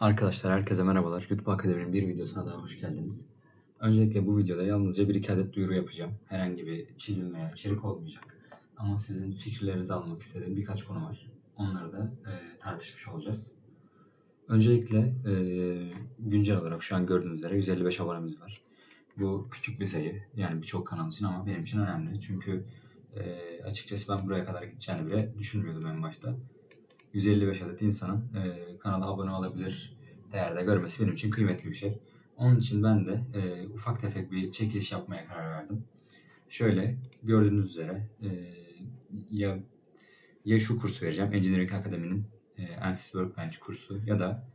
Arkadaşlar herkese merhabalar. YouTube Akademi'nin bir videosuna daha hoş geldiniz. Öncelikle bu videoda yalnızca bir iki adet duyuru yapacağım. Herhangi bir çizim veya içerik olmayacak. Ama sizin fikirlerinizi almak istediğim birkaç konu var. Onları da e, tartışmış olacağız. Öncelikle e, güncel olarak şu an gördüğünüz üzere 155 abonemiz var. Bu küçük bir sayı. Yani birçok kanal için ama benim için önemli. Çünkü e, açıkçası ben buraya kadar gideceğini bile düşünmüyordum en başta. 155 adet insanın e, kanala abone olabilir değerde görmesi benim için kıymetli bir şey. Onun için ben de e, ufak tefek bir çekiliş yapmaya karar verdim. Şöyle gördüğünüz üzere e, ya ya şu kursu vereceğim Engineering Akademi'nin e, Ansys Workbench kursu ya da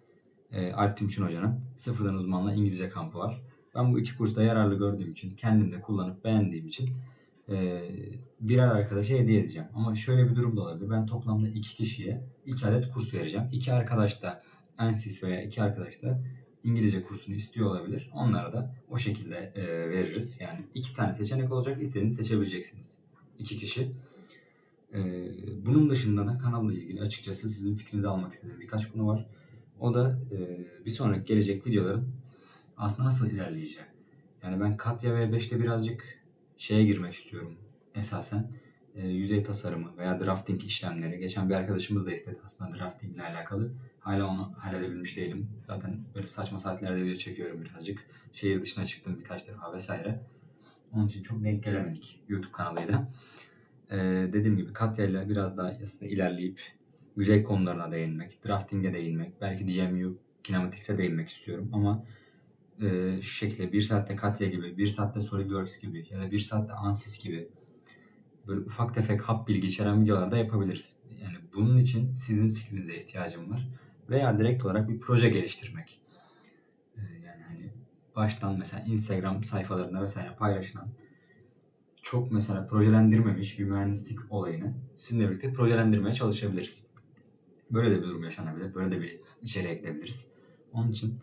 e, Alp Timçin Hoca'nın Sıfırdan Uzmanla İngilizce kampı var. Ben bu iki kursta yararlı gördüğüm için, kendim de kullanıp beğendiğim için e, birer arkadaşa hediye edeceğim. Ama şöyle bir durum da olabilir. Ben toplamda iki kişiye iki adet kurs vereceğim. İki arkadaş da Ansys veya iki arkadaş da İngilizce kursunu istiyor olabilir. Onlara da o şekilde e, veririz. Yani iki tane seçenek olacak. İstediğini seçebileceksiniz. İki kişi. E, bunun dışında da kanalla ilgili açıkçası sizin fikrinizi almak istediğim birkaç konu var. O da e, bir sonraki gelecek videoların aslında nasıl ilerleyeceği. Yani ben Katya V5'te birazcık şeye girmek istiyorum esasen. E, yüzey tasarımı veya drafting işlemleri. Geçen bir arkadaşımız da istedi aslında drafting ile alakalı. Hala onu halledebilmiş değilim. Zaten böyle saçma saatlerde video çekiyorum birazcık. Şehir dışına çıktım birkaç defa vesaire. Onun için çok denk gelemedik YouTube kanalıyla. E, dediğim gibi Katya ile biraz daha aslında ilerleyip yüzey konularına değinmek, drafting'e değinmek, belki DMU, kinematics'e değinmek istiyorum ama e, şu şekilde bir saatte Katya gibi, bir saatte SolidWorks gibi ya da bir saatte Ansys gibi böyle ufak tefek hap bilgi içeren videolar da yapabiliriz. Yani bunun için sizin fikrinize ihtiyacım var. Veya direkt olarak bir proje geliştirmek. E, yani hani baştan mesela Instagram sayfalarında vesaire paylaşılan çok mesela projelendirmemiş bir mühendislik olayını sizinle birlikte projelendirmeye çalışabiliriz. Böyle de bir durum yaşanabilir. Böyle de bir içeriğe gidebiliriz. Onun için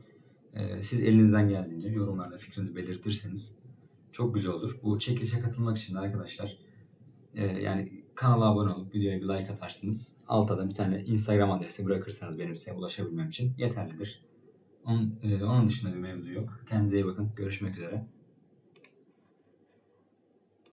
e, siz elinizden geldiğince yorumlarda fikrinizi belirtirseniz çok güzel olur. Bu çekilişe katılmak için de arkadaşlar e, yani kanala abone olup videoya bir like atarsınız. Altta da bir tane Instagram adresi bırakırsanız benim size ulaşabilmem için yeterlidir. Onun, e, onun dışında bir mevzu yok. Kendinize iyi bakın. Görüşmek üzere.